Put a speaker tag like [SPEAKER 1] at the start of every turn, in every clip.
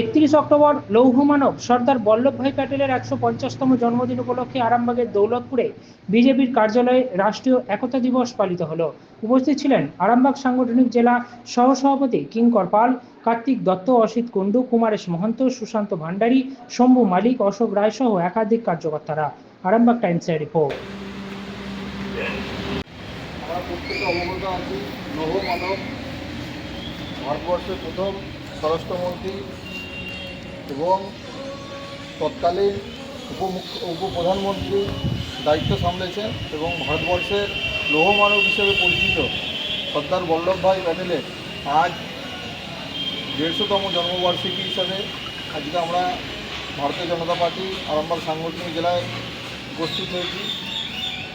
[SPEAKER 1] একত্রিশ অক্টোবর লৌহমানব সর্দার বল্লভভাই প্যাটেলের একশো পঞ্চাশতম জন্মদিন উপলক্ষে আরামবাগের দৌলতপুরে বিজেপির কার্যালয়ে রাষ্ট্রীয় একতা দিবস পালিত হলো। উপস্থিত ছিলেন আরামবাগ সাংগঠনিক জেলা সহসভাপতি কিঙ্কর পাল, কার্তিক দত্ত, অসিত কুণ্ডু, কুমারেশ মহন্ত, সুশান্ত ভান্ডারী, শম্ভু মালিক, অশোক রায় সহ একাধিক কার্যকর্তারা। আরামবাগ টাইমসের রিপোর্ট।
[SPEAKER 2] লৌহ ভারতবর্ষের প্রথম স্বরাষ্ট্রমন্ত্রী এবং তৎকালীন উপমুখ্য উপপ্রধানমন্ত্রী দায়িত্ব সামলেছেন এবং ভারতবর্ষের লৌহ মানব হিসেবে পরিচিত সর্দার বল্লভভাই প্যাটেলের আজ দেড়শোতম জন্মবার্ষিকী হিসাবে আজকে আমরা ভারতীয় জনতা পার্টি আরামবাগ সাংগঠনিক জেলায় উপস্থিত হয়েছি।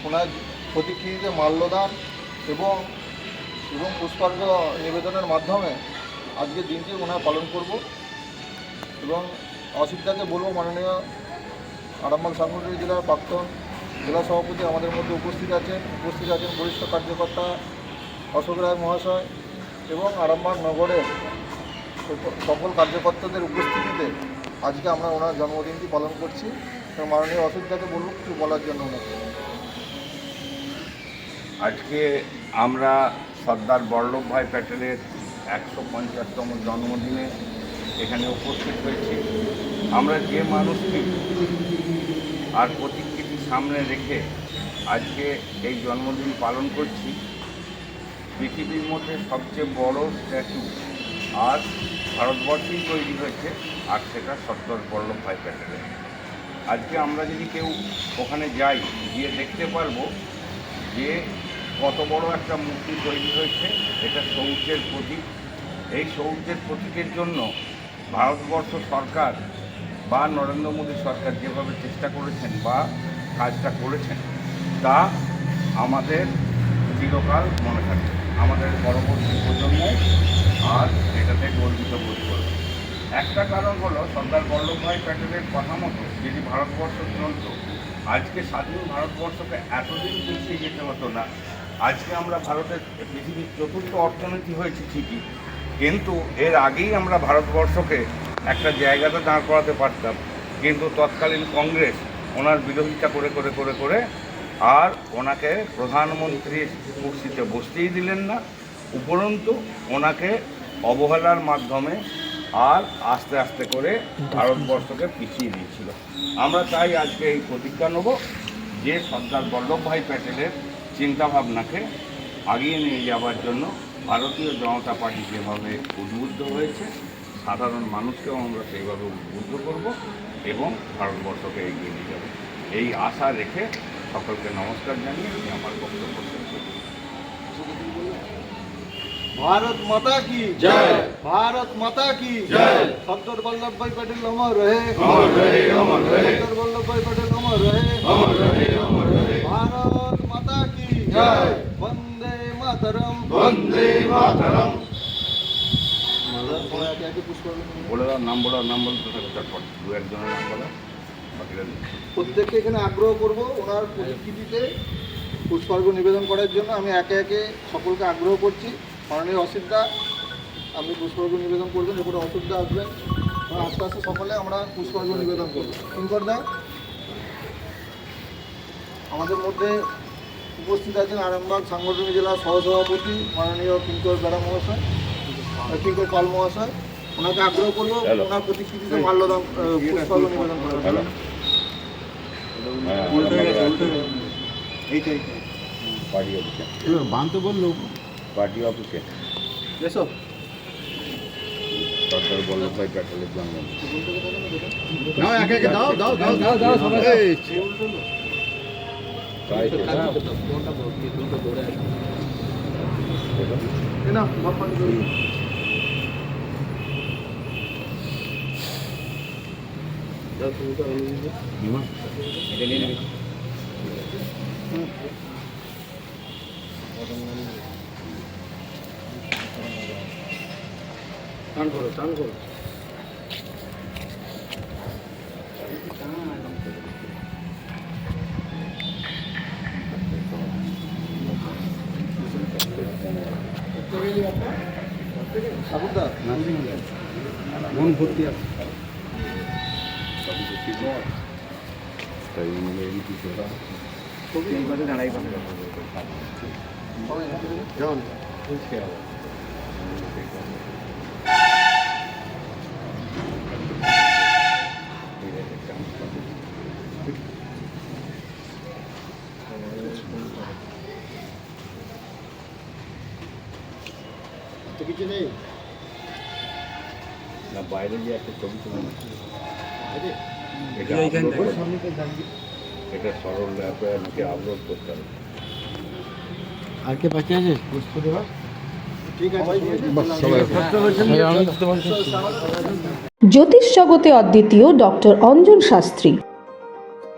[SPEAKER 2] ওনার প্রতিকৃতিতে মাল্যদান এবং এবং পুষ্পার্ঘ নিবেদনের মাধ্যমে আজকের দিনটি ওনার পালন করব। এবং অসুবিধাকে বলব মাননীয় আরামবাগ সাংগঠনিক জেলার প্রাক্তন জেলা সভাপতি আমাদের মধ্যে উপস্থিত আছেন। উপস্থিত আছেন বরিষ্ঠ কার্যকর্তা অশোক রায় মহাশয় এবং আরামবাগ নগরের সক- সকল কার্যকর্তাদের উপস্থিতিতে আজকে আমরা ওনার জন্মদিনটি পালন করছি এবং মাননীয় অসুবিধাকে বলব কিছু বলার জন্য ওনাকে।
[SPEAKER 3] আজকে আমরা সর্দার বল্লভভাই প্যাটেলের একশো পঞ্চাশতম জন্মদিনে এখানে উপস্থিত হয়েছি। আমরা যে মানুষটি আর প্রতিকৃতি সামনে রেখে আজকে এই জন্মদিন পালন করছি, পৃথিবীর মধ্যে সবচেয়ে বড় স্ট্যাচু আর ভারতবর্ষেই তৈরি হয়েছে, আর সেটা সর্দার বল্লভভাই প্যাটেলের। আজকে আমরা যদি কেউ ওখানে যাই, গিয়ে দেখতে পারব যে কত বড় একটা মূর্তি তৈরি হয়েছে, এটা শৌর্যের প্রতীক। এই শৌর্যের প্রতীকের জন্য ভারতবর্ষ সরকার বা নরেন্দ্র মোদী সরকার যেভাবে চেষ্টা করেছেন বা কাজটা করেছেন, তা আমাদের চিরকাল মনে থাকে আমাদের পরবর্তী প্রজন্ম আর এটাতে গর্বিত বোধ করবে। একটা কারণ হলো সর্দার বল্লভভাই প্যাটেলের কথা মতো যদি ভারতবর্ষ চলত আজকে স্বাধীন ভারতবর্ষকে এতদিন পিছিয়ে যেতে হতো না। আজকে আমরা ভারতের পৃথিবীর চতুর্থ অর্থনীতি হয়েছে ঠিকই। কিন্তু এর আগেই আমরা ভারতবর্ষকে একটা জায়গাতে দাঁড় করাতে পারতাম। কিন্তু তৎকালীন কংগ্রেস ওনার বিরোধিতা করে করে করে করে আর ওনাকে প্রধানমন্ত্রীর কুর্সিতে বসতেই দিলেন না। উপরন্তু ওনাকে অবহেলার মাধ্যমে আর আস্তে আস্তে করে ভারতবর্ষকে পিছিয়ে দিয়েছিল। আমরা চাই আজকে এই প্রতিজ্ঞা নেব যে সর্দার বল্লভভাই প্যাটেলের চিন্তাভাবনাকে আগিয়ে নিয়ে যাওয়ার জন্য ভারতীয় জনতা পার্টি যেভাবে উদ্বুদ্ধ হয়েছে সাধারণ মানুষকেও আমরা সেইভাবে উদ্বুদ্ধ করব এবং ভারতবর্ষকে এগিয়ে নিয়ে যাব। এই আশা রেখে সকলকে নমস্কার জানিয়ে আমি আমার বক্তব্য
[SPEAKER 2] ভারত মাতা কি? জয়। ভারত মাতা
[SPEAKER 4] কি? জয়। সর্দার বল্লভ
[SPEAKER 2] ভাই প্যাটেল অমর রহে। অমর রহে
[SPEAKER 4] অমর রহে। সর্দার বল্লভ
[SPEAKER 2] ভাই প্যাটেল অমর
[SPEAKER 4] রহে।
[SPEAKER 2] অমর রহে
[SPEAKER 4] অমর রহে।
[SPEAKER 2] ভারত মাতা কি? জয়। মাতরম।
[SPEAKER 3] বন্দে মাতরম। নাম বলার নাম বলতে দু একজনের নাম
[SPEAKER 2] প্রত্যেককে এখানে আগ্রহ করব ওনার প্রতিকৃতিতে পুষ্পার্ঘ নিবেদন করার জন্য আমি একে একে সকলকে আগ্রহ করছি। মাননীয় অসিতদা আপনি পুষ্পার্ঘ নিবেদন করবেন এরপরে অসুবিধা আসবেন। আস্তে আস্তে সকলে আমরা পুষ্পার্ঘ নিবেদন করব। কিঙ্কর দা আমাদের মধ্যে উপস্থিত আছেন আরামবাগ সাংগঠনিক জেলার সহসভাপতি মাননীয় কিঙ্কর বেড়া মহাশয় কিঙ্কর পাল মহাশয়। ওনাকে আগ্রহ করব ওনার প্রতিকৃতিতে মাল্যদান আহ, নিবেদন
[SPEAKER 3] হ্যাঁ পার্টি অফিসে।
[SPEAKER 4] বানতে বলল
[SPEAKER 3] পার্টি অফিসে।
[SPEAKER 2] এসো।
[SPEAKER 3] সর্দার বল্লভভাই প্যাটেলের
[SPEAKER 4] একে দাও দাও দাও দাও দাও সবাই।
[SPEAKER 2] টান করো টান করো মন ভর্তি আছে। জন তো কিছু নেই?
[SPEAKER 3] না বাইরে যে একটা ছবি তুলে এটা সরল অ্যাপে আমাকে আপলোড করতে হবে।
[SPEAKER 2] আর কে বাকি আছে? আছে
[SPEAKER 5] জ্যোতিষ জগতে অদ্বিতীয় ডক্টর অঞ্জন শাস্ত্রী।